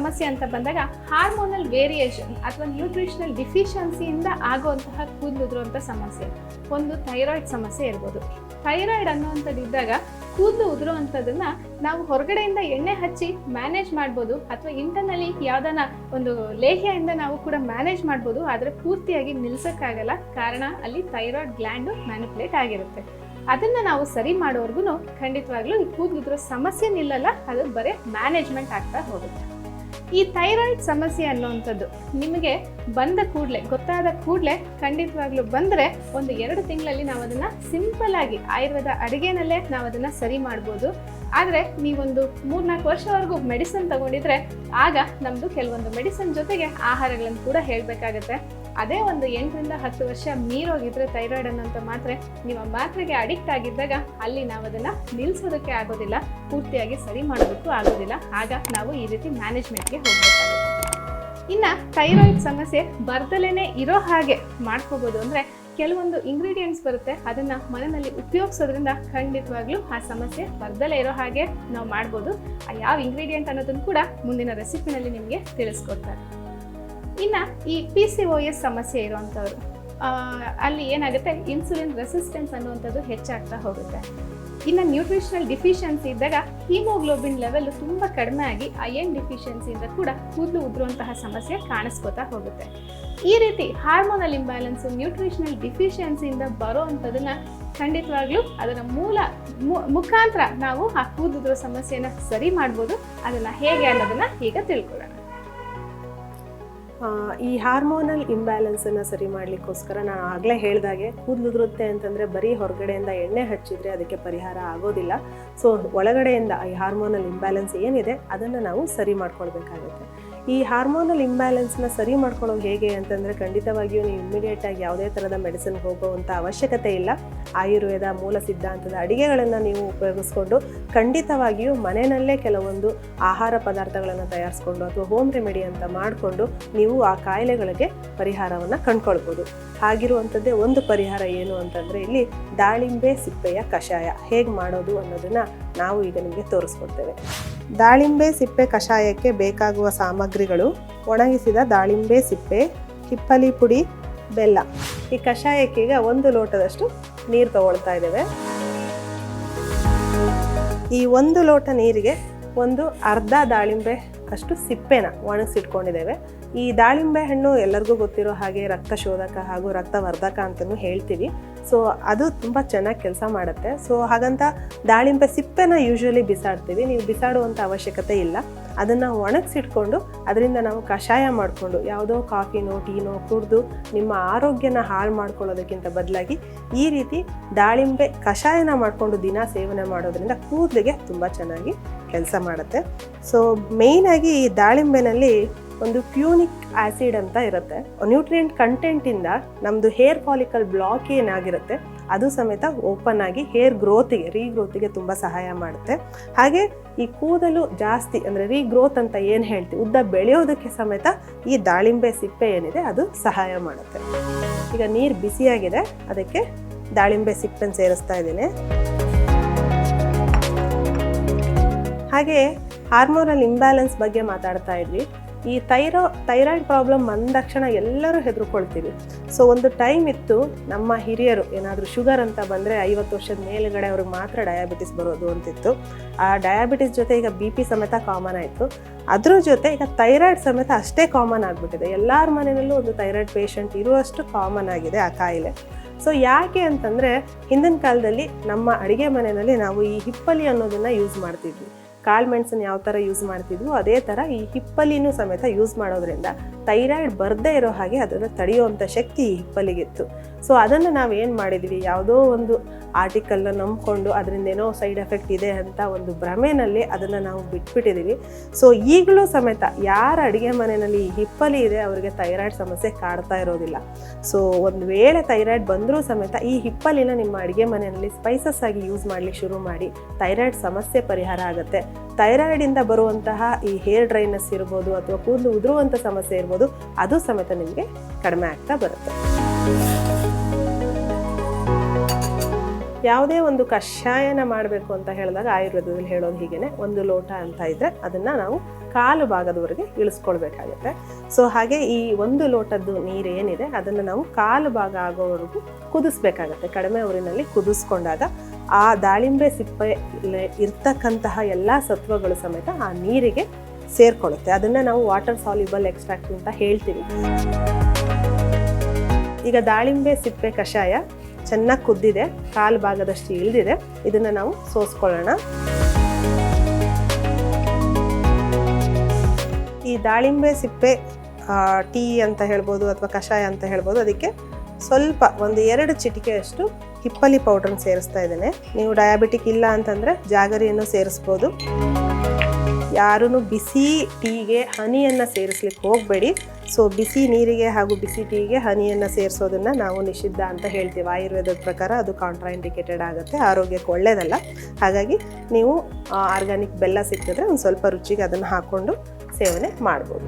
ಸಮಸ್ಯೆ ಅಂತ ಬಂದಾಗ ಹಾರ್ಮೋನಲ್ ವೇರಿಯೇಷನ್ ಅಥವಾ ನ್ಯೂಟ್ರಿಷನಲ್ ಡಿಫಿಷಿಯನ್ಸಿಯಿಂದ ಆಗುವಂತಹ ಕೂದಲು ಉದುರುವಂಥ ಸಮಸ್ಯೆ. ಒಂದು ಥೈರಾಯ್ಡ್ ಸಮಸ್ಯೆ ಇರ್ಬೋದು. ಥೈರಾಯ್ಡ್ ಅನ್ನುವಂಥದ್ದು ಇದ್ದಾಗ ಕೂದಲು ಉದುರುವಂಥದ್ದನ್ನು ನಾವು ಹೊರಗಡೆಯಿಂದ ಎಣ್ಣೆ ಹಚ್ಚಿ ಮ್ಯಾನೇಜ್ ಮಾಡ್ಬೋದು ಅಥವಾ ಇಂಟರ್ನಲಿ ಯಾವ್ದಾನ ಒಂದು ಲೇಹ್ಯದಿಂದ ನಾವು ಕೂಡ ಮ್ಯಾನೇಜ್ ಮಾಡ್ಬೋದು, ಆದರೆ ಪೂರ್ತಿಯಾಗಿ ನಿಲ್ಸೋಕ್ಕಾಗಲ್ಲ. ಕಾರಣ ಅಲ್ಲಿ ಥೈರಾಯ್ಡ್ ಗ್ಲ್ಯಾಂಡು ಮ್ಯಾನಿಪುಲೇಟ್ ಆಗಿರುತ್ತೆ. ಅದನ್ನ ನಾವು ಸರಿ ಮಾಡೋವರೆಗೂ ಖಂಡಿತವಾಗ್ಲೂ ಈ ಕೂದಲಿದ್ರೋ ಸಮಸ್ಯೆ ನಿಲ್ಲಲ್ಲ, ಅದು ಬರೀ ಮ್ಯಾನೇಜ್ಮೆಂಟ್ ಆಗ್ತಾ ಹೋಗುತ್ತೆ. ಈ ಥೈರಾಯ್ಡ್ ಸಮಸ್ಯೆ ಅನ್ನುವಂಥದ್ದು ನಿಮಗೆ ಬಂದ ಕೂಡಲೇ, ಗೊತ್ತಾದ ಕೂಡಲೇ ಖಂಡಿತವಾಗ್ಲೂ ಬಂದರೆ ಒಂದು ಎರಡು ತಿಂಗಳಲ್ಲಿ ನಾವು ಅದನ್ನು ಸಿಂಪಲ್ ಆಗಿ ಆಯುರ್ವೇದ ಅಡುಗೆನಲ್ಲೇ ನಾವು ಅದನ್ನು ಸರಿ ಮಾಡ್ಬೋದು. ಆದರೆ ನೀವೊಂದು ಮೂರ್ನಾಲ್ಕು ವರ್ಷವರೆಗೂ ಮೆಡಿಸಿನ್ ತಗೊಂಡಿದ್ರೆ ಆಗ ನಮ್ಮದು ಕೆಲವೊಂದು ಮೆಡಿಸಿನ್ ಜೊತೆಗೆ ಆಹಾರಗಳನ್ನು ಕೂಡ ಹೇಳಬೇಕಾಗತ್ತೆ. ಅದೇ ಒಂದು ಎಂಟರಿಂದ ಹತ್ತು ವರ್ಷ ಮೀರೋಗಿದ್ರೆ ಥೈರಾಯ್ಡ್ ಅನ್ನೋಂಥ ಮಾತ್ರೆ ಆ ಮಾತ್ರೆಗೆ ಅಡಿಕ್ಟ್ ಆಗಿದ್ದಾಗ ಅಲ್ಲಿ ನಾವು ಅದನ್ನು ನಿಲ್ಲಿಸೋದಕ್ಕೆ ಆಗೋದಿಲ್ಲ, ಪೂರ್ತಿಯಾಗಿ ಸರಿ ಮಾಡೋದಕ್ಕೂ ಆಗೋದಿಲ್ಲ. ಆಗ ನಾವು ಈ ರೀತಿ ಮ್ಯಾನೇಜ್ಮೆಂಟ್ಗೆ ಹೋಗಬೇಕಾಗುತ್ತೆ. ಇನ್ನು ಥೈರಾಯ್ಡ್ ಸಮಸ್ಯೆ ಬರ್ದಲೇ ಇರೋ ಹಾಗೆ ಮಾಡ್ಕೋಬೋದು ಅಂದರೆ ಕೆಲವೊಂದು ಇಂಗ್ರೀಡಿಯೆಂಟ್ಸ್ ಬರುತ್ತೆ, ಅದನ್ನು ಮನೆಯಲ್ಲಿ ಉಪಯೋಗಿಸೋದ್ರಿಂದ ಖಂಡಿತವಾಗ್ಲೂ ಆ ಸಮಸ್ಯೆ ಬರ್ದಲೇ ಇರೋ ಹಾಗೆ ನಾವು ಮಾಡ್ಬೋದು. ಆ ಯಾವ ಇಂಗ್ರೀಡಿಯೆಂಟ್ ಅನ್ನೋದನ್ನು ಕೂಡ ಮುಂದಿನ ರೆಸಿಪಿನಲ್ಲಿ ನಿಮಗೆ ತಿಳಿಸ್ಕೊಡ್ತಾರೆ. ಇನ್ನು ಈ ಪಿ ಸಿ ಒ ಎಸ್ ಸಮಸ್ಯೆ ಇರುವಂಥವ್ರು ಅಲ್ಲಿ ಏನಾಗುತ್ತೆ? ಇನ್ಸುಲಿನ್ ರೆಸಿಸ್ಟೆನ್ಸ್ ಅನ್ನುವಂಥದ್ದು ಹೆಚ್ಚಾಗ್ತಾ ಹೋಗುತ್ತೆ. ಇನ್ನು ನ್ಯೂಟ್ರಿಷನಲ್ ಡಿಫಿಷಿಯನ್ಸಿ ಇದ್ದಾಗ ಹಿಮೋಗ್ಲೋಬಿನ್ ಲೆವೆಲ್ ತುಂಬ ಕಡಿಮೆ ಆಗಿ ಅಯನ್ ಡಿಫಿಷಿಯನ್ಸಿಯಿಂದ ಕೂಡ ಕೂದಲು ಉದುರುವಂತಹ ಸಮಸ್ಯೆ ಕಾಣಿಸ್ಕೋತಾ ಹೋಗುತ್ತೆ. ಈ ರೀತಿ ಹಾರ್ಮೋನಲ್ ಇಂಬ್ಯಾಲೆನ್ಸ್ ನ್ಯೂಟ್ರಿಷನಲ್ ಡಿಫಿಷಿಯನ್ಸಿಯಿಂದ ಬರೋ ಅಂಥದನ್ನ ಖಂಡಿತವಾಗ್ಲೂ ಅದರ ಮೂಲ ಮುಖಾಂತರ ನಾವು ಆ ಕೂದಲು ಸಮಸ್ಯೆಯನ್ನು ಸರಿ ಮಾಡ್ಬೋದು. ಅದನ್ನು ಹೇಗೆ ಅನ್ನೋದನ್ನ ಈಗ ತಿಳ್ಕೊಳ್ಳೋಣ. ಈ ಹಾರ್ಮೋನಲ್ ಇಂಬ್ಯಾಲೆನ್ಸನ್ನು ಸರಿ ಮಾಡಲಿಕ್ಕೋಸ್ಕರ ನಾನು ಆಗಲೇ ಹೇಳಿದಾಗೆ ಕೂದಲುದುರುತ್ತೆ ಅಂತಂದರೆ ಬರೀ ಹೊರಗಡೆಯಿಂದ ಎಣ್ಣೆ ಹಚ್ಚಿದ್ರೆ ಅದಕ್ಕೆ ಪರಿಹಾರ ಆಗೋದಿಲ್ಲ. ಸೊ ಒಳಗಡೆಯಿಂದ ಈ ಹಾರ್ಮೋನಲ್ ಇಂಬ್ಯಾಲೆನ್ಸ್ ಏನಿದೆ, ಅದನ್ನು ನಾವು ಸರಿ ಮಾಡ್ಕೊಳ್ಬೇಕಾಗುತ್ತೆ. ಈ ಹಾರ್ಮೋನಲ್ ಇಂಬ್ಯಾಲೆನ್ಸ್ನ ಸರಿ ಮಾಡ್ಕೊಳ್ಳೋದು ಹೇಗೆ ಅಂತಂದರೆ ಖಂಡಿತವಾಗಿಯೂ ನೀವು ಇಮಿಡಿಯೇಟಾಗಿ ಯಾವುದೇ ಥರದ ಮೆಡಿಸಿನ್ಗೆ ಹೋಗುವಂಥ ಅವಶ್ಯಕತೆ ಇಲ್ಲ. ಆಯುರ್ವೇದ, ಮೂಲ ಸಿದ್ಧಾಂತದ ಅಡಿಗೆಗಳನ್ನು ನೀವು ಉಪಯೋಗಿಸ್ಕೊಂಡು ಖಂಡಿತವಾಗಿಯೂ ಮನೆಯಲ್ಲೇ ಕೆಲವೊಂದು ಆಹಾರ ಪದಾರ್ಥಗಳನ್ನು ತಯಾರಿಸ್ಕೊಂಡು ಅಥವಾ ಹೋಮ್ ರೆಮಿಡಿ ಅಂತ ಮಾಡಿಕೊಂಡು ನೀವು ಆ ಕಾಯಿಲೆಗಳಿಗೆ ಪರಿಹಾರವನ್ನು ಕಂಡ್ಕೊಳ್ಬೋದು. ಹಾಗಿರುವಂಥದ್ದೇ ಒಂದು ಪರಿಹಾರ ಏನು ಅಂತಂದರೆ ಇಲ್ಲಿ ದಾಳಿಂಬೆ ಸಿಪ್ಪೆಯ ಕಷಾಯ ಹೇಗೆ ಮಾಡೋದು ಅನ್ನೋದನ್ನು ನಾವು ಈಗ ನಿಮಗೆ ತೋರಿಸ್ಕೊಡ್ತೇವೆ. ದಾಳಿಂಬೆ ಸಿಪ್ಪೆ ಕಷಾಯಕ್ಕೆ ಬೇಕಾಗುವ ಸಾಮಗ್ರಿಗಳು, ಒಣಗಿಸಿದ ದಾಳಿಂಬೆ ಸಿಪ್ಪೆ, ಕಿಪ್ಪಲಿ ಪುಡಿ, ಬೆಲ್ಲ. ಈ ಕಷಾಯಕ್ಕೀಗ ಒಂದು ಲೋಟದಷ್ಟು ನೀರು ತಗೊಳ್ತಾ ಇದ್ದೇವೆ. ಈ ಒಂದು ಲೋಟ ನೀರಿಗೆ ಒಂದು ಅರ್ಧ ದಾಳಿಂಬೆ ಅಷ್ಟು ಸಿಪ್ಪೆನ ಒಣಗಿಸಿಟ್ಕೊಂಡಿದ್ದೇವೆ. ಈ ದಾಳಿಂಬೆ ಹಣ್ಣು ಎಲ್ಲರಿಗೂ ಗೊತ್ತಿರೋ ಹಾಗೆ ರಕ್ತ ಶೋಧಕ ಹಾಗೂ ರಕ್ತವರ್ಧಕ ಅಂತಲೂ ಹೇಳ್ತೀವಿ. ಸೊ ಅದು ತುಂಬ ಚೆನ್ನಾಗಿ ಕೆಲಸ ಮಾಡುತ್ತೆ. ಸೊ ಹಾಗಂತ ದಾಳಿಂಬೆ ಸಿಪ್ಪೆನ ಯೂಶ್ವಲಿ ಬಿಸಾಡ್ತೀವಿ. ನೀವು ಬಿಸಾಡುವಂಥ ಅವಶ್ಯಕತೆ ಇಲ್ಲ. ಅದನ್ನು ಒಣಗಿಸಿಟ್ಕೊಂಡು ಅದರಿಂದ ನಾವು ಕಷಾಯ ಮಾಡಿಕೊಂಡು ಯಾವುದೋ ಕಾಫಿನೋ, ಟೀನೋ ಕುಡಿದು ನಿಮ್ಮ ಆರೋಗ್ಯನ ಹಾಳು ಮಾಡ್ಕೊಳ್ಳೋದಕ್ಕಿಂತ ಬದಲಾಗಿ ಈ ರೀತಿ ದಾಳಿಂಬೆ ಕಷಾಯನ ಮಾಡಿಕೊಂಡು ದಿನ ಸೇವನೆ ಮಾಡೋದ್ರಿಂದ ಕೂದಲಿಗೆ ತುಂಬ ಚೆನ್ನಾಗಿ ಕೆಲಸ ಮಾಡುತ್ತೆ. ಸೊ ಮೇಯ್ನಾಗಿ ಈ ದಾಳಿಂಬೆನಲ್ಲಿ ಒಂದು ಪ್ಯೂನಿಕ್ ಆ್ಯಸಿಡ್ ಅಂತ ಇರುತ್ತೆ. ನ್ಯೂಟ್ರಿಯೆಂಟ್ ಕಂಟೆಂಟಿಂದ ನಮ್ಮದು ಹೇರ್ ಫಾಲಿಕಲ್ ಬ್ಲಾಕ್ ಏನಾಗಿರುತ್ತೆ, ಅದು ಸಮೇತ ಓಪನ್ ಆಗಿ ಹೇರ್ ಗ್ರೋತಿಗೆ, ರೀಗ್ರೋತಿಗೆ ತುಂಬ ಸಹಾಯ ಮಾಡುತ್ತೆ. ಹಾಗೆ ಈ ಕೂದಲು ಜಾಸ್ತಿ ಅಂದರೆ ರೀಗ್ರೋತ್ ಅಂತ ಏನು ಹೇಳ್ತೀವಿ ಉದ್ದ ಬೆಳೆಯೋದಕ್ಕೆ ಸಮೇತ ಈ ದಾಳಿಂಬೆ ಸಿಪ್ಪೆ ಏನಿದೆ, ಅದು ಸಹಾಯ ಮಾಡುತ್ತೆ. ಈಗ ನೀರು ಬಿಸಿಯಾಗಿದೆ, ಅದಕ್ಕೆ ದಾಳಿಂಬೆ ಸಿಪ್ಪೆನ ಸೇರಿಸ್ತಾ ಇದ್ದೀನಿ. ಹಾಗೆ ಹಾರ್ಮೋನಲ್ ಇಂಬ್ಯಾಲೆನ್ಸ್ ಬಗ್ಗೆ ಮಾತಾಡ್ತಾ ಇದ್ವಿ. ಈ ಥೈರೋ ಥೈರಾಯ್ಡ್ ಪ್ರಾಬ್ಲಮ್ ಬಂದಾಕ್ಷಣ ಎಲ್ಲರೂ ಹೆದರ್ಕೊಳ್ತೀವಿ. ಸೊ ಒಂದು ಟೈಮ್ ಇತ್ತು ನಮ್ಮ ಹಿರಿಯರು, ಏನಾದರೂ ಶುಗರ್ ಅಂತ ಬಂದರೆ ಐವತ್ತು ವರ್ಷದ ಮೇಲುಗಡೆ ಅವ್ರಿಗೆ ಮಾತ್ರ ಡಯಾಬಿಟಿಸ್ ಬರೋದು ಅಂತಿತ್ತು. ಆ ಡಯಾಬಿಟಿಸ್ ಜೊತೆ ಈಗ ಬಿ ಪಿ ಸಮೇತ ಕಾಮನ್ ಆಯಿತು. ಅದ್ರ ಜೊತೆ ಈಗ ಥೈರಾಯ್ಡ್ ಸಮೇತ ಅಷ್ಟೇ ಕಾಮನ್ ಆಗಿಬಿಟ್ಟಿದೆ. ಎಲ್ಲರ ಮನೆಯಲ್ಲೂ ಒಂದು ಥೈರಾಯ್ಡ್ ಪೇಷಂಟ್ ಇರುವಷ್ಟು ಕಾಮನ್ ಆಗಿದೆ ಆ ಕಾಯಿಲೆ. ಸೊ ಯಾಕೆ ಅಂತಂದರೆ ಹಿಂದಿನ ಕಾಲದಲ್ಲಿ ನಮ್ಮ ಅಡುಗೆ ಮನೆಯಲ್ಲಿ ನಾವು ಈ ಹಿಪ್ಪಲಿ ಅನ್ನೋದನ್ನು ಯೂಸ್ ಮಾಡ್ತಿದ್ವಿ. ಕಾಳು ಮೆಣಸನ್ನು ಯಾವ ಥರ ಯೂಸ್ ಮಾಡ್ತಿದ್ವು ಅದೇ ಥರ ಈ ಹಿಪ್ಪಲಿನೂ ಸಮೇತ ಯೂಸ್ ಮಾಡೋದ್ರಿಂದ ಥೈರಾಯ್ಡ್ ಬರದೇ ಇರೋ ಹಾಗೆ ಅದನ್ನು ತಡೆಯುವಂಥ ಶಕ್ತಿ ಈ ಹಿಪ್ಪಲಿಗಿತ್ತು. ಸೊ ಅದನ್ನು ನಾವು ಏನು ಮಾಡಿದ್ವಿ? ಯಾವುದೋ ಒಂದು ಆರ್ಟಿಕಲ್ನ ನಂಬಿಕೊಂಡು ಅದರಿಂದ ಏನೋ ಸೈಡ್ ಎಫೆಕ್ಟ್ ಇದೆ ಅಂತ ಒಂದು ಭ್ರಮೆನಲ್ಲಿ ಅದನ್ನು ನಾವು ಬಿಟ್ಬಿಟ್ಟಿದ್ದೀವಿ ಸೊ ಈಗಲೂ ಸಮೇತ ಯಾರ ಅಡುಗೆ ಮನೆಯಲ್ಲಿ ಹಿಪ್ಪಲಿ ಇದೆ, ಅವರಿಗೆ ಥೈರಾಯ್ಡ್ ಸಮಸ್ಯೆ ಕಾಡ್ತಾ ಇರೋದಿಲ್ಲ. ಸೊ ಒಂದು ವೇಳೆ ಥೈರಾಯ್ಡ್ ಬಂದರೂ ಸಮೇತ ಈ ಹಿಪ್ಪಲಿನ ನಿಮ್ಮ ಅಡುಗೆ ಮನೆಯಲ್ಲಿ ಸ್ಪೈಸಸ್ ಆಗಿ ಯೂಸ್ ಮಾಡಲಿಕ್ಕೆ ಶುರು ಮಾಡಿ ಥೈರಾಯ್ಡ್ ಸಮಸ್ಯೆ ಪರಿಹಾರ ಆಗುತ್ತೆ. ಥೈರಾಯ್ಡಿಂದ ಬರುವಂತಹ ಈ ಹೇರ್ ಡ್ರೈನೆಸ್ ಇರ್ಬೋದು, ಅಥವಾ ಕೂದಲು ಉದುರುವಂಥ ಸಮಸ್ಯೆ ಇರ್ಬೋದು, ಅದು ಸಮೇತ ನಿಮಗೆ ಕಡಿಮೆ ಆಗ್ತಾ ಬರುತ್ತೆ. ಯಾವುದೇ ಒಂದು ಕಷಾಯನ ಮಾಡಬೇಕು ಅಂತ ಹೇಳಿದಾಗ ಆಯುರ್ವೇದದಲ್ಲಿ ಹೇಳೋದು ಹೀಗೇನೆ, ಒಂದು ಲೋಟ ಅಂತ ಇದ್ದರೆ ಅದನ್ನು ನಾವು ಕಾಲು ಭಾಗದವರೆಗೆ ಇಳಿಸ್ಕೊಳ್ಬೇಕಾಗುತ್ತೆ. ಸೊ ಹಾಗೆ ಈ ಒಂದು ಲೋಟದ್ದು ನೀರು ಏನಿದೆ, ಅದನ್ನು ನಾವು ಕಾಲು ಭಾಗ ಆಗೋವರೆಗೂ ಕುದಿಸ್ಬೇಕಾಗತ್ತೆ. ಕಡಿಮೆ ಊರಿನಲ್ಲಿ ಕುದಿಸ್ಕೊಂಡಾಗ ಆ ದಾಳಿಂಬೆ ಸಿಪ್ಪೆ ಇರ್ತಕ್ಕಂತಹ ಎಲ್ಲ ಸತ್ವಗಳು ಸಮೇತ ಆ ನೀರಿಗೆ ಸೇರ್ಕೊಳ್ಳುತ್ತೆ. ಅದನ್ನು ನಾವು ವಾಟರ್ ಸಾಲ್ಯುಬಲ್ ಎಕ್ಸ್ಟ್ರಾಕ್ಟ್ ಅಂತ ಹೇಳ್ತೀವಿ. ಈಗ ದಾಳಿಂಬೆ ಸಿಪ್ಪೆ ಕಷಾಯ ಚೆನ್ನಾಗಿ ಕುದ್ದಿದೆ, ಕಾಲು ಭಾಗದಷ್ಟು ಇಳಿದಿದೆ. ಇದನ್ನು ನಾವು ಸೋಸ್ಕೊಳ್ಳೋಣ. ಈ ದಾಳಿಂಬೆ ಸಿಪ್ಪೆ ಟೀ ಅಂತ ಹೇಳ್ಬೋದು ಅಥವಾ ಕಷಾಯ ಅಂತ ಹೇಳ್ಬೋದು, ಅದಕ್ಕೆ ಸ್ವಲ್ಪ ಒಂದು ಎರಡು ಚಿಟಿಕೆಯಷ್ಟು ಹಿಪ್ಪಲಿ ಪೌಡ್ರನ್ನ ಸೇರಿಸ್ತಾ ಇದ್ದೇನೆ. ನೀವು ಡಯಾಬಿಟಿಕ್ ಇಲ್ಲ ಅಂತಂದರೆ ಜಾಗರಿಯನ್ನು ಸೇರಿಸ್ಬೋದು. ಯಾರೂ ಬಿಸಿ ಟೀಗೆ ಹನಿಯನ್ನು ಸೇರಿಸ್ಲಿಕ್ಕೆ ಹೋಗಬೇಡಿ. ಸೊ ಬಿಸಿ ನೀರಿಗೆ ಹಾಗೂ ಬಿಸಿ ಟೀಗೆ ಹನಿಯನ್ನು ಸೇರಿಸೋದನ್ನು ನಾವು ನಿಷಿದ್ಧ ಅಂತ ಹೇಳ್ತೀವಿ. ಆಯುರ್ವೇದದ ಪ್ರಕಾರ ಅದು ಕಾಂಟ್ರಾ ಇಂಡಿಕೇಟೆಡ್ ಆಗುತ್ತೆ. ಆರೋಗ್ಯಕ್ಕೆ ಒಳ್ಳೆಯದಲ್ಲ ಹಾಗಾಗಿ ನೀವು ಆರ್ಗ್ಯಾನಿಕ್ ಬೆಲ್ಲ ಸಿಕ್ಕಿದ್ರೆ ಒಂದು ಸ್ವಲ್ಪ ರುಚಿಗೆ ಅದನ್ನು ಹಾಕ್ಕೊಂಡು ಸೇವನೆ ಮಾಡ್ಬೋದು.